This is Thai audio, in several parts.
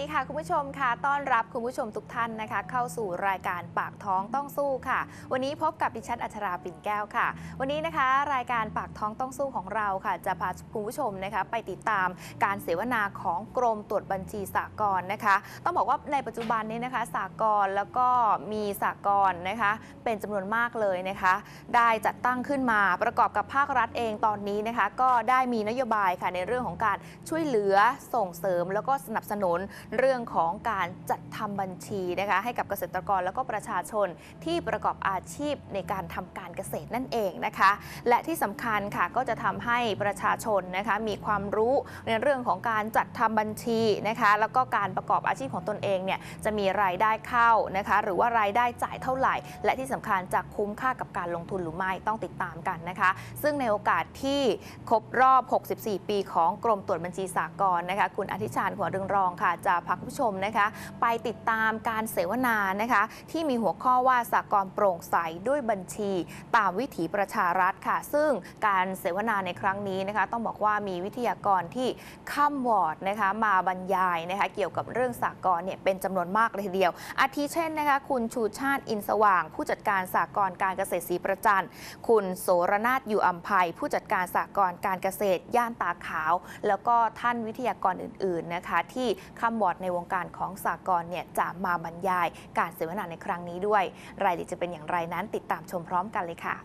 ดีค่ะคุณผู้ชมค่ะต้อนรับคุณผู้ชมทุกท่านนะคะ เข้าสู่รายการปากท้องต้องสู้ค่ะ วันนี้พบกับดิฉันอัชราปิ่นแก้วค่ะ วันนี้นะคะ รายการปากท้องต้องสู้ของเราค่ะ จะพาคุณผู้ชมนะคะ ไปติดตามการเสวนาของกรมตรวจบัญชีสากลนะคะ ต้องบอกว่าในปัจจุบันนี้นะคะสากลแล้วก็มีสากลนะคะ เป็นจำนวนมากเลยนะคะ ได้จัดตั้งขึ้นมาประกอบกับภาครัฐเองตอนนี้นะคะ ก็ได้มีนโยบายค่ะในเรื่องของการช่วยเหลือส่งเสริมแล้วก็สนับสนุนเรื่องของการจัดทำบัญชีนะคะให้กับเกษตรกรแล้วก็ประชาชนที่ประกอบอาชีพในการทำการเกษตรนั่นเองนะคะ และที่สำคัญค่ะก็จะทำให้ประชาชนนะคะมีความรู้ในเรื่องของการจัดทำบัญชีนะคะแล้วก็การประกอบอาชีพของตนเองเนี่ยจะมีรายได้เข้านะคะหรือว่ารายได้จ่ายเท่าไหร่ และที่สำคัญจะคุ้มค่ากับการลงทุนหรือไม่ต้องติดตามกันนะคะ ซึ่งในโอกาสที่ครบรอบ 64 ปีของกรมตรวจบัญชีสากลนะคะคุณอธิชาญหัวเรืองรองค่ะจะพาคุณผู้ชมนะคะ ไปติดตามการเสวนานะคะ ที่มีหัวข้อว่าสากลโปร่งใสด้วยบัญชี ตามวิถีประชารัฐค่ะ ซึ่งการเสวนาในครั้งนี้นะคะ ต้องบอกว่ามีวิทยากรที่ข้ามวอร์ดนะคะ มาบรรยายนะคะ เกี่ยวกับเรื่องสากลเนี่ยเป็นจำนวนมากเลยทีเดียว อาทิเช่นนะคะ คุณชูชาติอินสว่าง ผู้จัดการสากลการเกษตรศรีประจันคุณโสรนาถอยู่อัมภัยผู้จัดการสากลการเกษตรย่านตาขาว แล้วก็ท่านวิทยากรอื่น ๆนะคะ ที่คำบอร์ดในวงการของสากลเนี่ยจะมาบรรยายการเสวนาในครั้งนี้ด้วย รายละเอียดจะเป็นอย่างไรนั้นติดตามชมพร้อมกันเลยค่ะ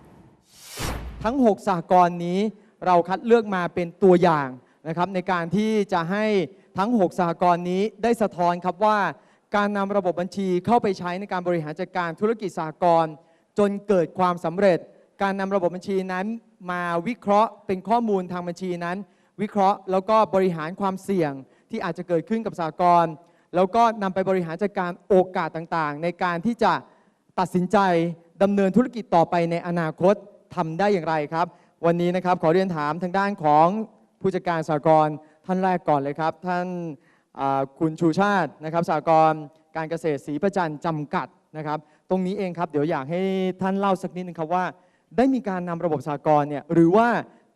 ทั้ง 6สหกรณ์นี้เราคัดเลือกมาเป็นตัวอย่างนะครับในการที่จะให้ทั้ง 6สหกรณ์นี้ได้สะท้อนครับว่า การนำระบบบัญชีเข้าไปใช้ในการบริหารจัดการธุรกิจสหกรณ์จนเกิดความสำเร็จ การนำระบบบัญชีนั้นมาวิเคราะห์เป็นข้อมูลทางบัญชีนั้น วิเคราะห์แล้วก็บริหารความเสี่ยง ที่อาจจะเกิดขึ้นกับสหกรแล้วก็นำไปบริหารจัดการโอกาสต่างๆ ในการที่จะตัดสินใจดำเนินธุรกิจต่อไปในอนาคตทำได้อย่างไรครับ วันนี้นะครับขอเรียนถามทางด้านของผู้จัดการสากลท่านแรกก่อนเลยครับ ท่านคุณชูชาตินะครับสากลการเกษตรศรีประจันจำกัดนะครับ ตรงนี้เองครับเดี๋ยวอยากให้ท่านเล่าสักนิดนึงครับว่า ได้มีการนำระบบสากลเนี่ยหรือว่า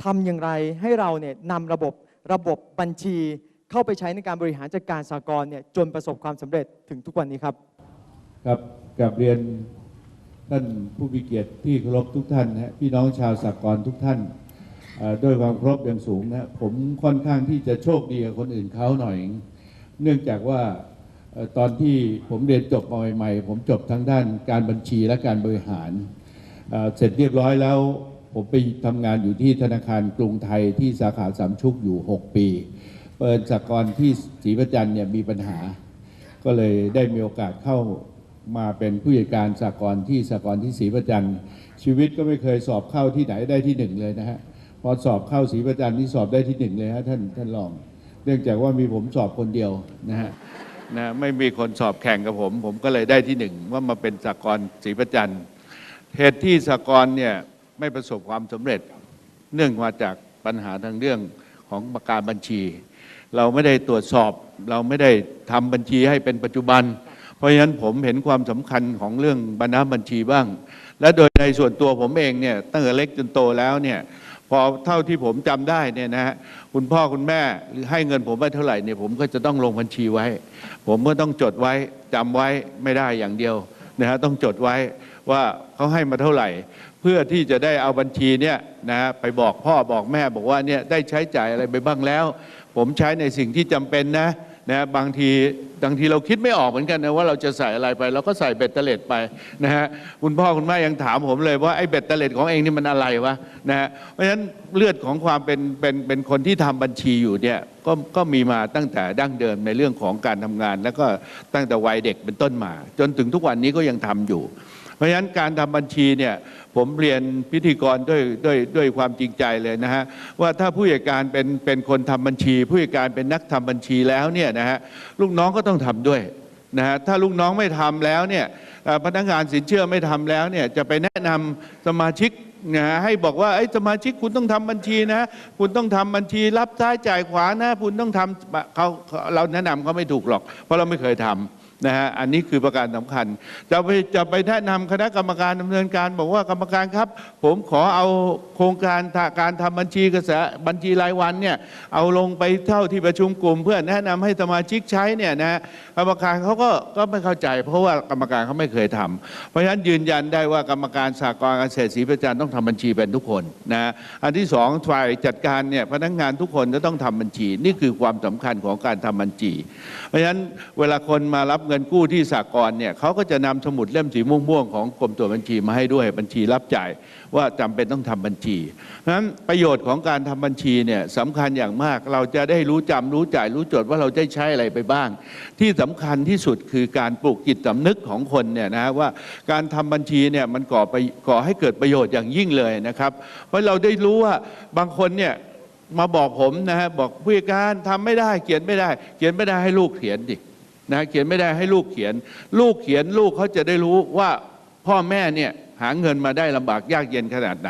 ทำอย่างไรให้เราเนี่ยนำระบบระบบบัญชี เข้าไปใช้ในการบริหารจัดการสากลเนี่ยจนประสบความสำเร็จถึงทุกวันนี้ครับ ครับกับเรียนท่านผู้มีเกียรติที่เคารพทุกท่านนะฮะพี่น้องชาวสากลทุกท่านด้วยความเคารพอย่างสูงนะผมค่อนข้างที่จะโชคดีกับคนอื่นเขาหน่อย เนื่องจากว่าตอนที่ผมเรียนจบมาใหม่ๆ ผมจบทางด้านการบัญชีและการบริหารเอ่อเสร็จเรียบร้อยแล้ว ผมไปทำงานอยู่ที่ธนาคารกรุงไทยที่สาขาสามชุกอยู่ 6 ปี เปิดสากลที่ศรีประจันเนี่ยมีปัญหา ก็เลยได้มีโอกาสเข้ามาเป็นผู้จัดการสากลที่สากลที่ศรีประจันชีวิตก็ไม่เคยสอบเข้าที่ไหนได้ที่หนึ่งเลยนะฮะพอสอบเข้าศรีประจันนี่สอบได้ที่หนึ่งเลยฮะท่านท่านรอง เนื่องจากว่ามีผมสอบคนเดียวนะฮะนะไม่มีคนสอบแข่งกับผม ผมก็เลยได้ที่หนึ่งว่ามาเป็นสากลศรีประจันเหตุที่สากลเนี่ยไม่ประสบความสำเร็จ เนื่องมาจากปัญหาทางเรื่องของประการบัญชี เราไม่ได้ตรวจสอบ เราไม่ได้ทำบัญชีให้เป็นปัจจุบัน เพราะฉะนั้นผมเห็นความสำคัญของเรื่องบรรณบัญชีบ้าง และโดยในส่วนตัวผมเองเนี่ยตั้งแต่เล็กจนโตแล้วเนี่ยพอเท่าที่ผมจำได้เนี่ยนะฮะคุณพ่อคุณแม่หรือให้เงินผมไว้เท่าไหร่เนี่ยผมก็จะต้องลงบัญชีไว้ ผมก็ต้องจดไว้จำไว้ไม่ได้อย่างเดียวนะฮะต้องจดไว้ว่าเขาให้มาเท่าไหร่ เพื่อที่จะได้เอาบัญชีเนี่ยนะฮะไปบอกพ่อบอกแม่บอกว่าเนี่ยได้ใช้จ่ายอะไรไปบ้างแล้ว ผมใช้ในสิ่งที่จำเป็นนะนะบางที บางทีเราคิดไม่ออกเหมือนกันนะว่าเราจะใส่อะไรไปเราก็ใส่เบ็ดเตล็ดไปนะฮะคุณพ่อคุณแม่ยังถามผมเลยว่าไอ้เบ็ดเตล็ดของเองนี่มันอะไรวะนะฮะเพราะฉะนั้นเลือดของความเป็นเป็นเป็นคนที่ทำบัญชีอยู่เนี่ยก็ก็มีมาตั้งแต่ดั้งเดิมในเรื่องของการทำงาน แล้วก็ตั้งแต่วัยเด็กเป็นต้นมา จนถึงทุกวันนี้ก็ยังทำอยู่ เพราะฉะนั้นการทำบัญชีเนี่ยผมเรียนพิธีกรด้วยด้วยด้วยความจริงใจเลยนะฮะว่าถ้าผู้จัดการเป็นเป็นคนทำบัญชี ผู้จัดการเป็นนักทำบัญชีแล้วเนี่ยนะฮะลูกน้องก็ต้องทำด้วยนะฮะถ้าลูกน้องไม่ทำแล้วเนี่ยพนักงานสินเชื่อไม่ทำแล้วเนี่ยจะไปแนะนำสมาชิกนะฮะให้บอกว่าไอ้สมาชิกคุณต้องทำบัญชีนะ คุณต้องทำบัญชีรับซ้ายจ่ายขวานะ คุณต้องทำเขาเขาเราแนะนำเขาไม่ถูกหรอก เพราะเราไม่เคยทำ นะฮะอันนี้คือประการสำคัญ จะไปจะไปแนะนำคณะกรรมการดำเนินการบอกว่ากรรมการครับ ผมขอเอาโครงการการทำบัญชีกระแสบัญชีรายวันเนี่ยเอาลงไปเท่าที่ประชุมกลุ่ม เพื่อแนะนำให้สมาชิกใช้เนี่ยนะฮะกรรมการเขาก็ก็ไม่เข้าใจ เพราะว่ากรรมการเขาไม่เคยทำเพราะฉะนั้นยืนยันได้ว่ากรรมการสากลเกษตรศรีประจันต้องทำบัญชีเป็นทุกคนนะฮะอันที่สองฝ่ายจัดการเนี่ยพนักงานทุกคนจะต้องทำบัญชี นี่คือความสำคัญของการทำบัญชี เพราะฉะนั้นเวลาคนมารับเงินกู้ที่สากลเนี่ยเขาก็จะนำสมุดเล่มสีม่วงๆของกรมตรวจบัญชีมาให้ด้วยบัญชีรับจ่ายว่าจำเป็นต้องทำบัญชีเพราะฉะนั้นประโยชน์ของการทำบัญชีเนี่ยสำคัญอย่างมากเราจะได้รู้จำรู้จ่ายรู้จดว่าเราได้ใช้อะไรไปบ้าง ที่สำคัญที่สุดคือการปลูกจิตสำนึกของคนเนี่ยนะว่าการทำบัญชีเนี่ยมันก่อไปก่อให้เกิดประโยชน์อย่างยิ่งเลยนะครับ เพราะเราได้รู้ว่าบางคนเนี่ยมาบอกผมนะฮะบอกผู้การทำไม่ได้เขียนไม่ได้ เขียนไม่ได้ให้ลูกเขียนดิ นะเขียนไม่ได้ให้ลูกเขียน ลูกเขียนลูกเขาจะได้รู้ว่าพ่อแม่เนี่ยหาเงินมาได้ลำบากยากเย็นขนาดไหน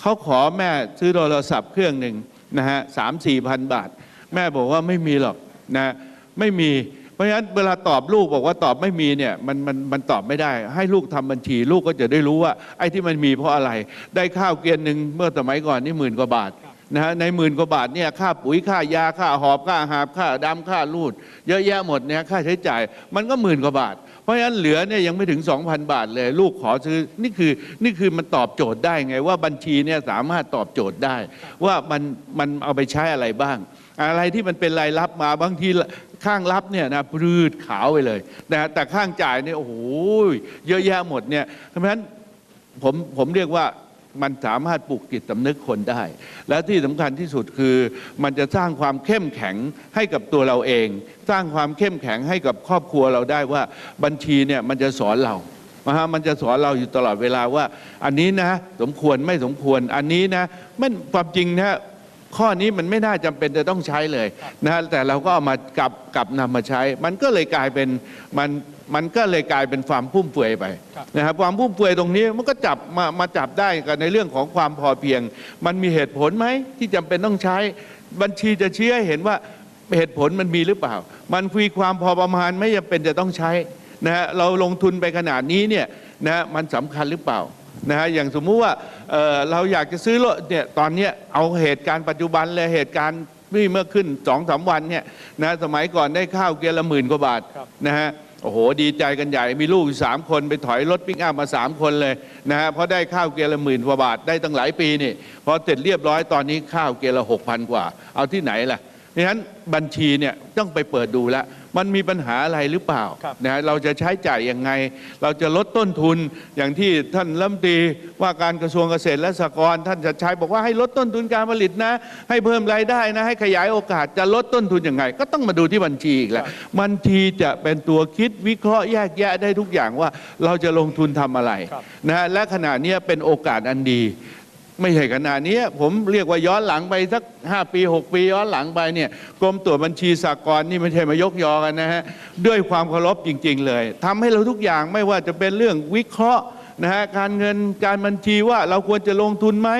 เขาขอแม่ซื้อโทรศัพท์เครื่องหนึ่งนะฮะสามสี่พันบาท แม่บอกว่าไม่มีหรอกนะไม่มีเพราะฉะนั้นเวลาตอบลูกบอกว่าตอบไม่มีเนี่ยมันมันมันตอบไม่ได้ ให้ลูกทำบัญชี ลูกก็จะได้รู้ว่าไอ้ที่มันมีเพราะอะไร ได้ข้าวเกียนหนึ่งเมื่อสมัยก่อนนี่หมื่นกว่าบาท นะฮะในหมื่นกว่าบาทเนี่ยค่าปุ๋ยค่ายาค่าหอบค่าหาบค่าดำค่ารูด เยอะแยะหมดเนี่ยค่าใช้จ่าย มันก็หมื่นกว่าบาท เพราะฉะนั้นเหลือเนี่ยยังไม่ถึง 2,000 บาทเลย ลูกขอซื้อนี่คือนี่คือมันตอบโจทย์ได้ไงว่าบัญชีเนี่ยสามารถตอบโจทย์ได้ ว่ามันมันเอาไปใช้อะไรบ้าง อะไรที่มันเป็นรายรับมาบางทีข้างรับเนี่ยนะปลืดขาวไปเลยนะแต่ข้างจ่ายเนี่ยโอ้โหเยอะแยะหมดเนี่ยเพราะฉะนั้นผมผมเรียกว่า มันสามารถปลูกจิตสำนึกคนได้ และที่สำคัญที่สุดคือ มันจะสร้างความเข้มแข็งให้กับตัวเราเอง สร้างความเข้มแข็งให้กับครอบครัวเราได้ว่าบัญชีเนี่ยมันจะสอนเรานะฮะมันจะสอนเราอยู่ตลอดเวลาว่า อันนี้นะสมควรไม่สมควรอันนี้นะมันความจริงนะข้อนี้มันไม่น่าจำเป็นจะต้องใช้เลยนะฮะแต่เราก็เอามากลับกลับนำมาใช้ มันก็เลยกลายเป็นมัน มันก็เลยกลายเป็นความฟุ่มเฟือยไปนะครับความฟุ่มเฟือยตรงนี้มันก็จับมามาจับได้กันในเรื่องของความพอเพียง มันมีเหตุผลไหมที่จำเป็นต้องใช้บัญชีจะชี้ให้เห็นว่าเหตุผลมันมีหรือเปล่า มันมีความพอประมาณไม่จำเป็นจะต้องใช้นะฮะเราลงทุนไปขนาดนี้เนี่ยนะฮะมันสำคัญหรือเปล่านะฮะอย่างสมมุติว่าเอ่อเราอยากจะซื้อรถเนี่ยตอนเนี้ยเอาเหตุการณ์ปัจจุบันเลยเหตุการณ์ที่เมื่อขึ้นสองสามวันเนี่ยนะสมัยก่อนได้ข้าวเกียร์ละหมื่นกว่าบาทนะฮะ โอ้โห ดีใจกันใหญ่ มีลูกสามคนไปถอยรถปิกอัพมาสามคนเลยนะฮะเพราะได้ข้าวเกียร์ละหมื่นกว่าบาทได้ตั้งหลายปีนี่พอเสร็จเรียบร้อยตอนนี้ข้าวเกียร์ละหกพันกว่า เอาที่ไหนล่ะดังนั้นบัญชีเนี่ยต้องไปเปิดดูแล้ว มันมีปัญหาอะไรหรือเปล่าครับนะฮะเราจะใช้จ่ายยังไง เราจะลดต้นทุนอย่างที่ท่านรัฐมนตรีว่าการกระทรวงเกษตรและสหกรณ์ท่านจะใช้บอกว่าให้ลดต้นทุนการผลิตนะ ให้เพิ่มรายได้นะให้ขยายโอกาสจะลดต้นทุนยังไง ก็ต้องมาดูที่บัญชีอีกแหละบัญชีจะเป็นตัวคิดวิเคราะห์แยกแยะได้ทุกอย่างว่าเราจะลงทุนทำอะไรครับนะฮะและขณะเนี้ยเป็นโอกาสอันดี ไม่ใช่ขนาดนี้ผมเรียกว่าย้อนหลังไปสัก 5 ปี 6 ปีย้อนหลังไปเนี่ยกรมตรวจบัญชีสากลนี่ไม่ใช่มายกยอกันนะฮะด้วยความเคารพจริง ๆ เลยทำให้เราทุกอย่างไม่ว่าจะเป็นเรื่องวิเคราะห์ นะฮะการเงินการบัญชีว่าเราควรจะลงทุนไหม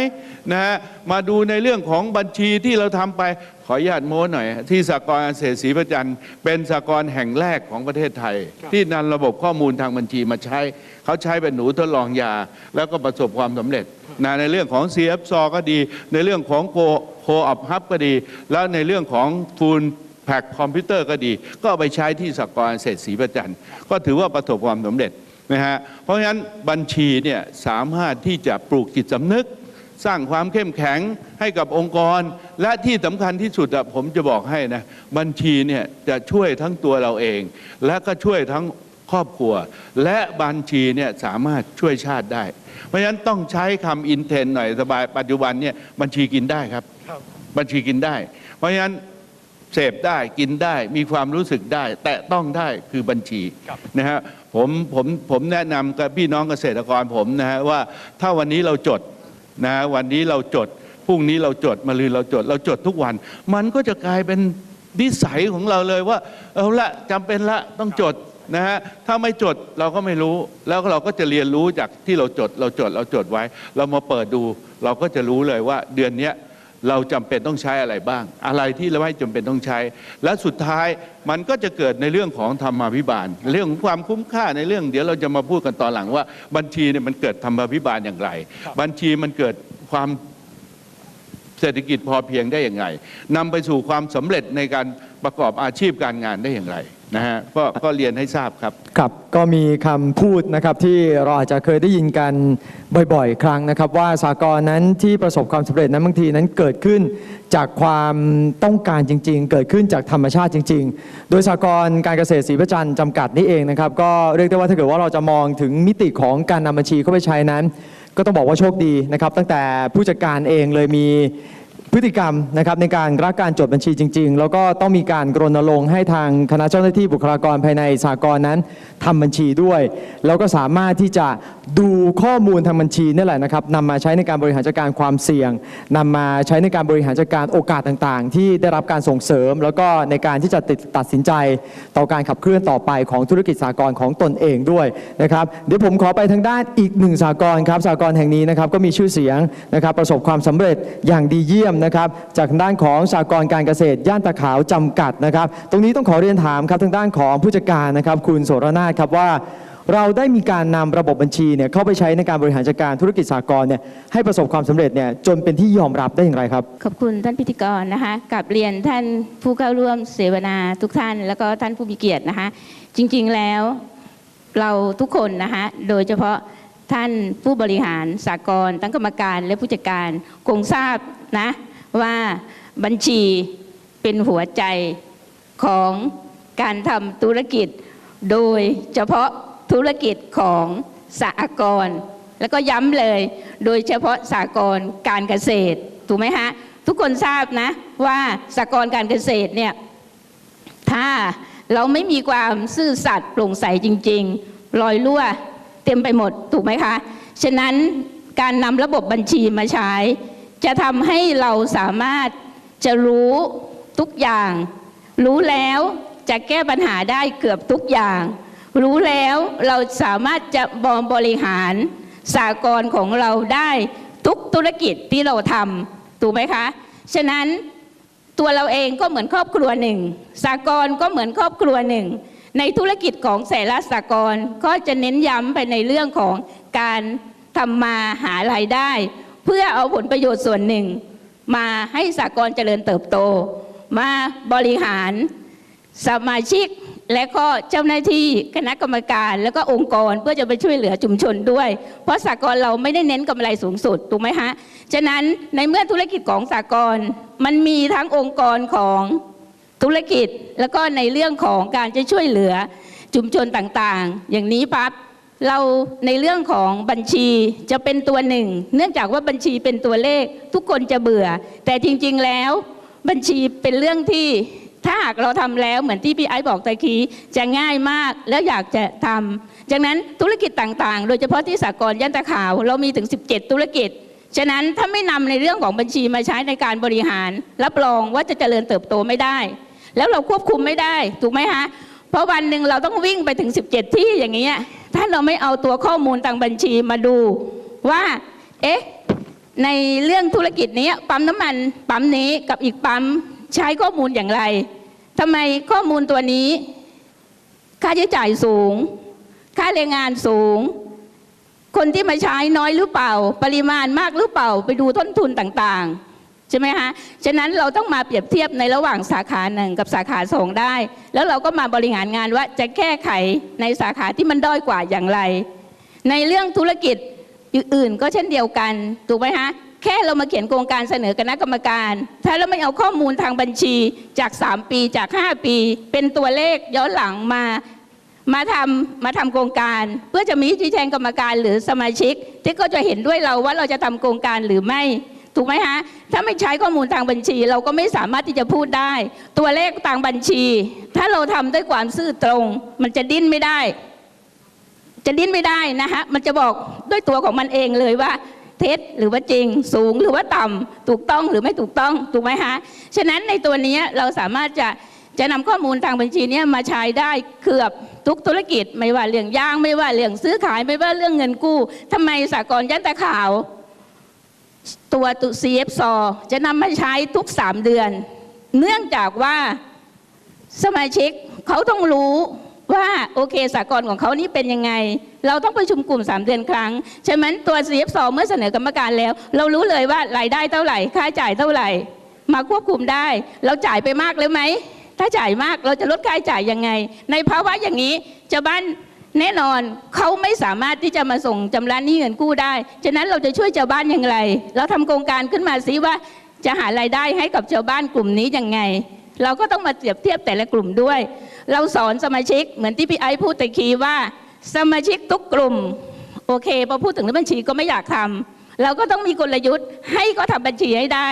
นะฮะมาดูในเรื่องของบัญชีที่เราทำไปขออนุญาตโม้หน่อย ที่สากลเกษตรศรีประจันทร์เป็นสากลแห่งแรกของประเทศไทย ที่นำระบบข้อมูลทางบัญชีมาใช้ เขาใช้เป็นหนูทดลองยา แล้วก็ประสบความสำเร็จนะในเรื่องของ CF ซอก็ดี ในเรื่องของโคโคออฟฮับก็ดี แล้วในเรื่องของฟูลแพ็คคอมพิวเตอร์ก็ดี ก็เอาไปใช้ที่สากลเกษตรศรีประจันทร์ก็ถือว่าประสบความสำเร็จ นะฮะเพราะฉะนั้นบัญชีเนี่ยสามารถที่จะปลูกจิตสำนึก สร้างความเข้มแข็งให้กับองค์กร และที่สำคัญที่สุดอะผมจะบอกให้นะบัญชีเนี่ยจะช่วยทั้งตัวเราเอง และก็ช่วยทั้งครอบครัว และบัญชีเนี่ยสามารถช่วยชาติได้ เพราะฉะนั้นต้องใช้คำอินเทนหน่อยสบายปัจจุบันเนี่ยบัญชีกินได้ครับครับบัญชีกินได้ เพราะฉะนั้นเสพได้กินได้มีความรู้สึกได้ แต่ต้องได้คือบัญชีครับนะฮะ ผมผมผมแนะนำกับพี่น้องเกษตรกรผมนะฮะว่าถ้าวันนี้เราจดนะฮะวันนี้เราจดพรุ่งนี้เราจดมะรืนเราจด เราจดทุกวัน มันก็จะกลายเป็นนิสัยของเราเลยว่า เอาละจำเป็นละต้องจดนะฮะถ้าไม่จดเราก็ไม่รู้แล้วเราก็จะเรียนรู้จากที่เราจด เราจดเราจดไว้ เรามาเปิดดู เราก็จะรู้เลยว่าเดือนเนี้ย เราจำเป็นต้องใช้อะไรบ้าง อะไรที่เราไม่จำเป็นต้องใช้ และสุดท้ายมันก็จะเกิดในเรื่องของธรรมาภิบาล เรื่องของความคุ้มค่าในเรื่อง เดี๋ยวเราจะมาพูดกันตอนหลังว่า บัญชีเนี่ยมันเกิดธรรมาภิบาลอย่างไร บัญชีมันเกิดความเศรษฐกิจพอเพียงได้อย่างไรนำไปสู่ความสำเร็จในการประกอบอาชีพการงานได้อย่างไร นะฮะก็ก็เรียนให้ทราบครับ ครับก็มีคำพูดนะครับที่เราอาจจะเคยได้ยินกันบ่อยๆ ครั้งนะครับ ว่าสากลนั้นที่ประสบความสำเร็จนั้นบางทีนั้นเกิดขึ้นจากความต้องการจริง ๆ เกิดขึ้นจากธรรมชาติจริง ๆ โดยสากลการเกษตรศรีประจันทร์จำกัดนี่เองนะครับ ก็เรียกได้ว่าถ้าเกิดว่าเราจะมองถึงมิติของการนำบัญชีเข้าไปใช้นั้น ก็ต้องบอกว่าโชคดีนะครับ ตั้งแต่ผู้จัดการเองเลยมี พฤติกรรมนะครับในการรักการจดบัญชีจริง ๆ แล้วก็ต้องมีการรณรงค์ให้ทางคณะเจ้าหน้าที่บุคลากรภายในสากลนั้นทำบัญชีด้วย แล้วก็สามารถที่จะดูข้อมูลทางบัญชีนี่แหละนะครับนำมาใช้ในการบริหารจัดการความเสี่ยงนำมาใช้ในการบริหารจัดการโอกาสต่างๆ ที่ได้รับการส่งเสริม แล้วก็ในการที่จะติดตัดสินใจต่อการขับเคลื่อนต่อไปของธุรกิจสากลของตนเองด้วยนะครับเดี๋ยวผมขอไปทางด้านอีกหนึ่งสากลครับสากลแห่งนี้นะครับก็มีชื่อเสียงนะครับประสบความสำเร็จอย่างดีเยี่ยมนะครับจากทางด้านของสากลการเกษตรย่านตะขาวจำกัดนะครับ ตรงนี้ต้องขอเรียนถามครับทางด้านของผู้จัดการนะครับ คุณโสรนาถครับว่า เราได้มีการนำระบบบัญชีเนี่ยเข้าไปใช้ในการบริหารจัดการธุรกิจสากลเนี่ยให้ประสบความสำเร็จเนี่ยจนเป็นที่ยอมรับได้อย่างไรครับ ขอบคุณท่านพิธีกรนะคะกับเรียนท่านผู้เข้าร่วมเสวนาทุกท่าน แล้วก็ท่านผู้มีเกียรตินะคะ จริงๆแล้วเราทุกคนนะคะโดยเฉพาะท่านผู้บริหารสากลทั้งกรรมการและผู้จัดการคงทราบนะ ว่าบัญชีเป็นหัวใจของการทำธุรกิจ โดยเฉพาะธุรกิจของสากลแล้วก็ย้ำเลย โดยเฉพาะสากลการเกษตรถูกไหมฮะทุกคนทราบนะว่าสากลการเกษตรเนี่ยถ้าเราไม่มีความซื่อสัตย์โปร่งใสจริงๆลอยรั่วเต็มไปหมดถูกไหมคะ ฉะนั้นการนำระบบบัญชีมาใช้ จะทำให้เราสามารถจะรู้ทุกอย่าง รู้แล้วจะแก้ปัญหาได้เกือบทุกอย่าง รู้แล้วเราสามารถจะบอมบริหารสากลของเราได้ทุกธุรกิจที่เราทำถูกไหมคะ ฉะนั้นตัวเราเองก็เหมือนครอบครัวหนึ่งสากลก็เหมือนครอบครัวหนึ่ง ในธุรกิจของแสละสากลก็จะเน้นย้ำไปในเรื่องของการทำมาหารายได้ เพื่อเอาผลประโยชน์ส่วนหนึ่ง มาให้สากลเจริญเติบโต มาบริหารสมาชิกและก็เจ้าหน้าที่คณะกรรมการ แล้วก็องค์กรเพื่อจะไปช่วยเหลือชุมชนด้วย เพราะสากลเราไม่ได้เน้นกำไรสูงสุดถูกไหมฮะฉะนั้นในเมื่อธุรกิจของสากลมันมีทั้งองค์กรของธุรกิจ แล้วก็ในเรื่องของการจะช่วยเหลือชุมชนต่างๆ อย่างนี้ปั๊บ เราในเรื่องของบัญชีจะเป็นตัวหนึ่ง เนื่องจากว่าบัญชีเป็นตัวเลขทุกคนจะเบื่อ แต่จริงๆแล้วบัญชีเป็นเรื่องที่ถ้าหากเราทำแล้วเหมือนที่พี่ไอ้บอกตะกี้จะง่ายมากแล้วอยากจะทำจากนั้นธุรกิจต่างๆ โดยเฉพาะที่สากลย่านตะขาว เรามีถึง 17 ธุรกิจ ฉะนั้นถ้าไม่นำในเรื่องของบัญชีมาใช้ในการบริหาร รับรองว่าจะเจริญเติบโตไม่ได้ แล้วเราควบคุมไม่ได้ ถูกไหมฮะเพราะวันหนึ่งเราต้องวิ่งไปถึง 17 ที่อย่างนี้ย ถ้าเราไม่เอาตัวข้อมูลทางบัญชีมาดูว่า เอ๊ะ ในเรื่องธุรกิจนี้ปั๊มน้ำมันปั๊มนี้กับอีกปั๊มใช้ข้อมูลอย่างไรทำไมข้อมูลตัวนี้ ค่าใช้จ่ายสูง ค่าแรงงานสูง คนที่มาใช้น้อยหรือเปล่า ปริมาณมากหรือเปล่า ไปดูต้นทุนต่างๆ ใช่ไหมคะฉะนั้นเราต้องมาเปรียบเทียบในระหว่างสาขาหนึ่งกับสาขาสองได้ แล้วเราก็มาบริหารงานว่าจะแก้ไขในสาขาที่มันด้อยกว่าอย่างไร ในเรื่องธุรกิจอื่นๆก็เช่นเดียวกันถูกไหมฮะแค่เรามาเขียนโครงการเสนอคณะกรรมการ ถ้าเราไม่เอาข้อมูลทางบัญชีจาก 3 ปีจาก 5 ปี เป็นตัวเลขย้อนหลังมามาทำมาทำโครงการ เพื่อจะมีชี้แจงกรรมการหรือสมาชิก ที่ก็จะเห็นด้วยเราว่าเราจะทำโครงการหรือไม่ ถูกไหมฮะถ้าไม่ใช้ข้อมูลทางบัญชี เราก็ไม่สามารถที่จะพูดได้ ตัวเลขทางบัญชี ถ้าเราทำด้วยความซื่อตรง มันจะดิ้นไม่ได้ จะดิ้นไม่ได้นะฮะมันจะบอกด้วยตัวของมันเองเลยว่า เท็จหรือว่าจริง สูงหรือว่าต่ำถูกต้องหรือไม่ถูกต้องถูกไหมฮะฉะนั้นในตัวนี้เราสามารถจะจะนำข้อมูลทางบัญชีเนี้ยมาใช้ได้เกือบทุกธุรกิจ ไม่ว่าเรื่องยาง ไม่ว่าเรื่องซื้อขายไม่ว่าเรื่องเงินกู้ทำไมสากลย่านตะข่าว ตัวตุ CF จะนำมาใช้ทุก 3 เดือน เนื่องจากว่าสมาชิกเขาต้องรู้ว่าโอเคสากลของเขานี่เป็นยังไง เราต้องประชุมกลุ่ม 3 เดือนครั้งฉะนั้นตัว CF เมื่อเสนอกรรมการแล้ว เรารู้เลยว่ารายได้เท่าไหร่ ค่าใช้จ่ายเท่าไหร่ มาควบคุมได้ เราจ่ายไปมากเลยไหม ถ้าจ่ายมากเราจะลดค่าใช้จ่ายยังไง ในภาวะอย่างนี้ชาวบ้าน แน่นอนเขาไม่สามารถที่จะมาส่งจำระหนี้เงินกู้ได้ ฉะนั้นเราจะช่วยชาวบ้านอย่างไร เราทำโครงการขึ้นมาซิว่าจะหารายได้ให้กับชาวบ้านกลุ่มนี้ยังไง เราก็ต้องมาเปรียบเทียบแต่ละกลุ่มด้วย เราสอนสมาชิกเหมือนที่พี่ไอพูดตะคีว่า สมาชิกทุกกลุ่ม โอเคพอพูดถึงเรื่องบัญชีก็ไม่อยากทำเราก็ต้องมีกลยุทธ์ให้เขาทำบัญชีให้ได้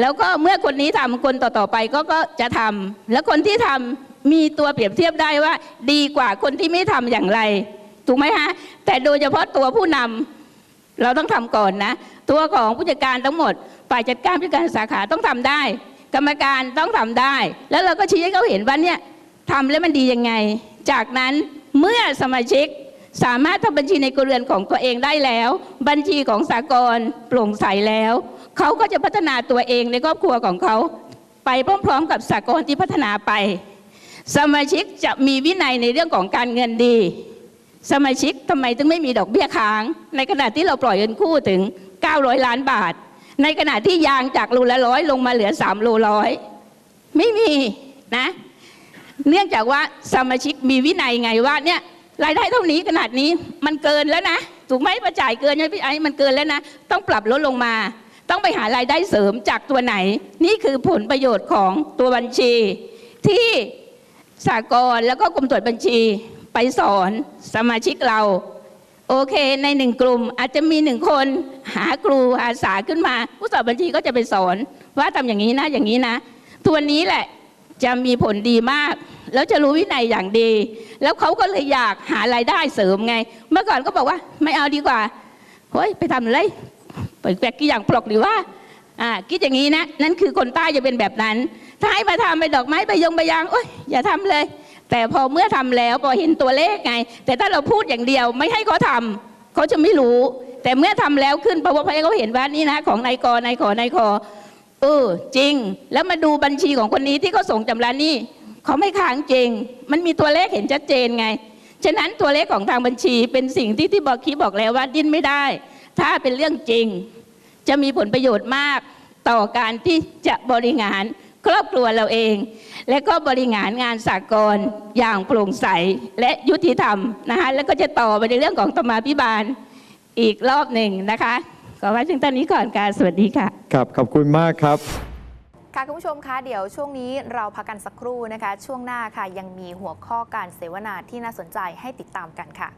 แล้วก็เมื่อคนนี้ทำคนต่อๆไปก็ก็จะทำแล้วคนที่ทำ มีตัวเปรียบเทียบได้ว่า ดีกว่าคนที่ไม่ทำอย่างไรถูกไหมฮะแต่โดยเฉพาะตัวผู้นำเราต้องทำก่อนนะ ตัวของผู้จัดการทั้งหมดฝ่ายจัดการผู้จัดการสาขาต้องทำได้ กรรมการต้องทำได้ แล้วเราก็ชี้ให้เขาเห็นว่าเนี่ยทำแล้วมันดียังไง จากนั้นเมื่อสมาชิกสามารถทำบัญชีในครัวเรือนของตัวเองได้แล้ว บัญชีของสากลโปร่งใสแล้ว เขาก็จะพัฒนาตัวเองในครอบครัวของเขา ไปพร้อมๆกับสากลที่พัฒนาไป สมาชิกจะมีวินัยในเรื่องของการเงินดี สมาชิกทำไมถึงไม่มีดอกเบี้ยค้าง ในขณะที่เราปล่อยเงินกู้ถึง 900 ล้านบาท ในขณะที่ยางจากโลละร้อยลงมาเหลือ3โลร้อยไม่มีนะเนื่องจากว่าสมาชิกมีวินัยไงว่าเนี่ยรายได้เท่านี้ขนาดนี้มันเกินแล้วนะถูกไหมมาจ่ายเกินใช่ไหมพี่ไอ้มันเกินแล้วนะต้องปรับลดลงมา ต้องไปหารายได้เสริมจากตัวไหน นี่คือผลประโยชน์ของตัวบัญชี ที่ สากลแล้วก็กรมตรวจบัญชีไปสอนสมาชิกเรา โอเคในหนึ่งกลุ่มอาจจะมีหนึ่งคนหาครูอาสาขึ้นมา ผู้สอบบัญชีก็จะไปสอน ว่าทำอย่างนี้นะอย่างนี้นะตัวนี้แหละจะมีผลดีมาก แล้วจะรู้วินัยอย่างดี แล้วเขาก็เลยอยากหารายได้เสริมไง เมื่อก่อนก็บอกว่าไม่เอาดีกว่าเฮ้ยไปทำอะไรไปแปลกกี่อย่างปลอกหรือว่า อ่าคิดอย่างนี้นะ นั่นคือคนใต้จะเป็นแบบนั้น ถ้าให้มาทำไปดอกไม้ไปยงไปยางโอ้ยอย่าทำเลย แต่พอเมื่อทำแล้วพอเห็นตัวเลขไง แต่ถ้าเราพูดอย่างเดียวไม่ให้เขาทำเขาจะไม่รู้ แต่เมื่อทำแล้วขึ้นเพราะว่าเขาเห็นว่านี่นะ ของนายกนายขอนายคอเออจริง แล้วมาดูบัญชีของคนนี้ที่เขาส่งจำระนี้เขาไม่ค้างจริง มันมีตัวเลขเห็นชัดเจนไง ฉะนั้นตัวเลขของทางบัญชีเป็นสิ่งที่ที่บอกคีบอกแล้วว่าดิ้นไม่ได้ ถ้าเป็นเรื่องจริง จะมีผลประโยชน์มากต่อการที่จะบริหารครอบครัวเราเอง และก็บริหารงานสากลอย่างโปร่งใสและยุติธรรมนะคะแล้วก็จะต่อไปในเรื่องของธรรมาภิบาลอีกรอบหนึ่งนะคะขอไว้ถึงตอนนี้ก่อนการสวัสดีค่ะครับขอบคุณมากครับ ค่ะคุณผู้ชมคะเดี๋ยวช่วงนี้เราพักกันสักครู่นะคะ ช่วงหน้าค่ะยังมีหัวข้อการเสวนาที่น่าสนใจให้ติดตามกันค่ะ